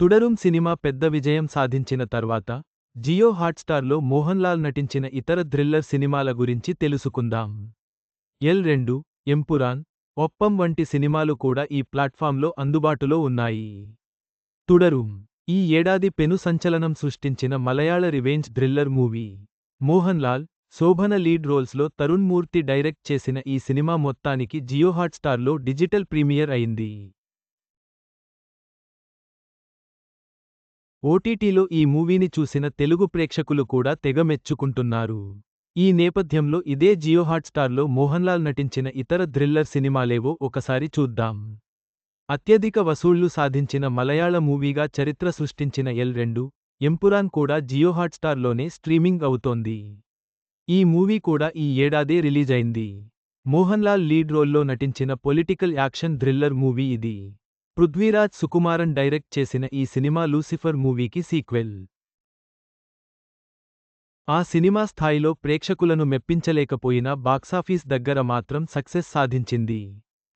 Thudarum cinema పెద్ద విజయం సాధించిన తర్వాత జియో హాట్స్టార్లో మోహన్ లాల్ నటించిన ఇతర థ్రిల్లర్ సినిమాల గురించి తెలుసుకుందాం. ఎల్ రెండు ఎంపురాన్ ఒప్పం వంటి సినిమాలు కూడా ఈ ప్లాట్ఫామ్లో అందుబాటులో ఉన్నాయి. తుడరుం ఈ ఏడాది పెను సంచలనం సృష్టించిన మలయాళ revenge thriller movie. Mohan Lal Shobana lead రోల్స్లో Tarun Murthy direct చేసిన ఈ సినిమా మొత్తానికి జియో హాట్స్టార్లో డిజిటల్ ప్రీమియర్ అయింది. ఓటీటీలో ఈ మూవీని చూసిన తెలుగు ప్రేక్షకులు కూడా తెగ మెచ్చుకుంటున్నారు. ఈ నేపథ్యంలో ఇదే జియో హాట్స్టార్లో మోహన్లాల్ నటించిన ఇతర థ్రిల్లర్ సినిమాలేవో ఒకసారి చూద్దాం. అత్యధిక వసూళ్ళు సాధించిన మలయాళ మూవీగా చరిత్ర సృష్టించిన ఎల్ రెండు ఎంపురాన్ కూడా జియో హాట్స్టార్లోనే స్ట్రీమింగ్ అవుతోంది. ఈ మూవీ కూడా ఈ ఏడాదే రిలీజైంది. మోహన్లాల్ లీడ్ రోల్లో నటించిన పొలిటికల్ యాక్షన్ థ్రిల్లర్ మూవీ ఇది. పృథ్వీరాజ్ సుకుమారన్ డైరెక్ట్ చేసిన ఈ సినిమా లూసిఫర్ మూవీకి సీక్వెల్. ఆ సినిమా స్థాయిలో ప్రేక్షకులను మెప్పించలేకపోయినా బాక్సాఫీస్ దగ్గర మాత్రం సక్సెస్ సాధించింది.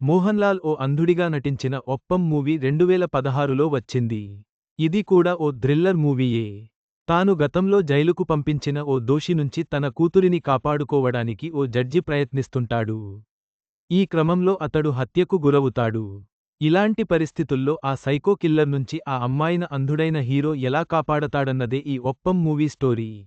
మోహన్లాల్ ఓ అంధుడిగా నటించిన ఒప్పం మూవీ రెండువేల పదహారులో వచ్చింది. ఇది కూడా ఓ థ్రిల్లర్ మూవీయే. తాను గతంలో జైలుకు పంపించిన ఓ దోషి నుంచి తన కూతురిని కాపాడుకోవడానికి ఓ జడ్జి ప్రయత్నిస్తుంటాడు. ఈ క్రమంలో అతడు హత్యకు గురవుతాడు. ఇలాంటి పరిస్థితుల్లో ఆ సైకో కిల్లర్ నుంచి ఆ అమ్మాయిన అంధుడైన హీరో ఎలా కాపాడతాడన్నదే ఈ ఒప్పం మూవీ స్టోరీ.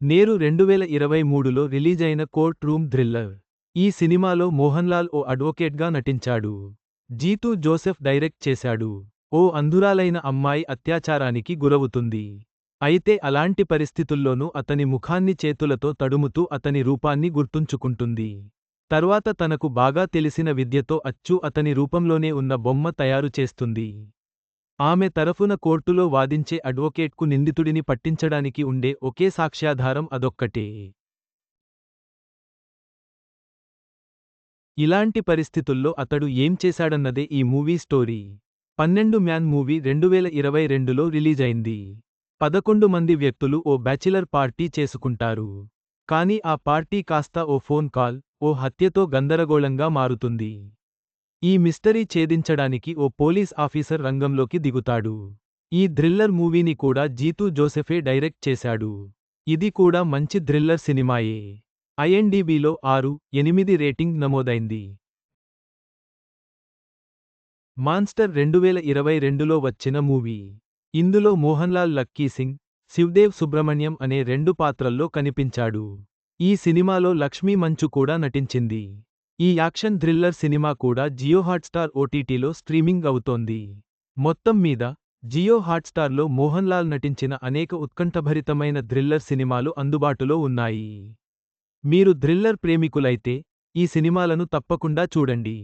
నేరు రెండువేల ఇరవై మూడులో రిలీజైన కోర్ట్ రూమ్ థ్రిల్లర్. ఈ సినిమాలో మోహన్లాల్ ఓ అడ్వొకేట్గా నటించాడు. జీతూ జోసెఫ్ డైరెక్ట్ చేశాడు. ఓ అంధురాలైన అమ్మాయి అత్యాచారానికి గురవుతుంది. అయితే అలాంటి పరిస్థితుల్లోనూ అతని ముఖాన్ని చేతులతో తడుముతూ అతని రూపాన్ని గుర్తుంచుకుంటుంది. తర్వాత తనకు బాగా తెలిసిన విద్యతో అచ్చు అతని రూపంలోనే ఉన్న బొమ్మ తయారు చేస్తుంది. ఆమె తరఫున కోర్టులో వాదించే అడ్వొకేట్కు నిందితుడిని పట్టించడానికి ఉండే ఒకే సాక్ష్యాధారం అదొక్కటే. ఇలాంటి పరిస్థితుల్లో అతడు ఏం చేశాడన్నదే ఈ మూవీ స్టోరీ. పన్నెండు మ్యాన్ మూవీ రెండువేల ఇరవై రెండులో రిలీజైంది. పదకొండు మంది వ్యక్తులు ఓ బ్యాచిలర్ పార్టీ చేసుకుంటారు. కాని ఆ పార్టీ కాస్త ఓ ఫోన్ కాల్ ఓ హత్యతో గందరగోళంగా మారుతుంది. ఈ మిస్టరీ ఛేదించడానికి ఓ పోలీస్ ఆఫీసర్ రంగంలోకి దిగుతాడు. ఈ థ్రిల్లర్ మూవీని కూడా జీతూ జోసెఫే డైరెక్ట్ చేశాడు. ఇది కూడా మంచి థ్రిల్లర్ సినిమాయే. ఐఎన్డీబీలో ఆరు ఎనిమిది రేటింగ్ నమోదైంది. మాన్స్టర్ రెండువేల ఇరవై రెండులో వచ్చిన మూవీ. ఇందులో మోహన్లాల్ లక్కీ సింగ్ శివ్దేవ్ సుబ్రహ్మణ్యం అనే రెండు పాత్రల్లో కనిపించాడు. ఈ సినిమాలో లక్ష్మీ మంచు కూడా నటించింది. ఈ యాక్షన్ థ్రిల్లర్ సినిమా కూడా జియో హాట్స్టార్ ఓటీటీలో స్ట్రీమింగ్ అవుతోంది. మొత్తం మీద జియో హాట్స్టార్లో మోహన్లాల్ నటించిన అనేక ఉత్కంఠభరితమైన థ్రిల్లర్ సినిమాలు అందుబాటులో ఉన్నాయి. మీరు థ్రిల్లర్ ప్రేమికులైతే ఈ సినిమాలను తప్పకుండా చూడండి.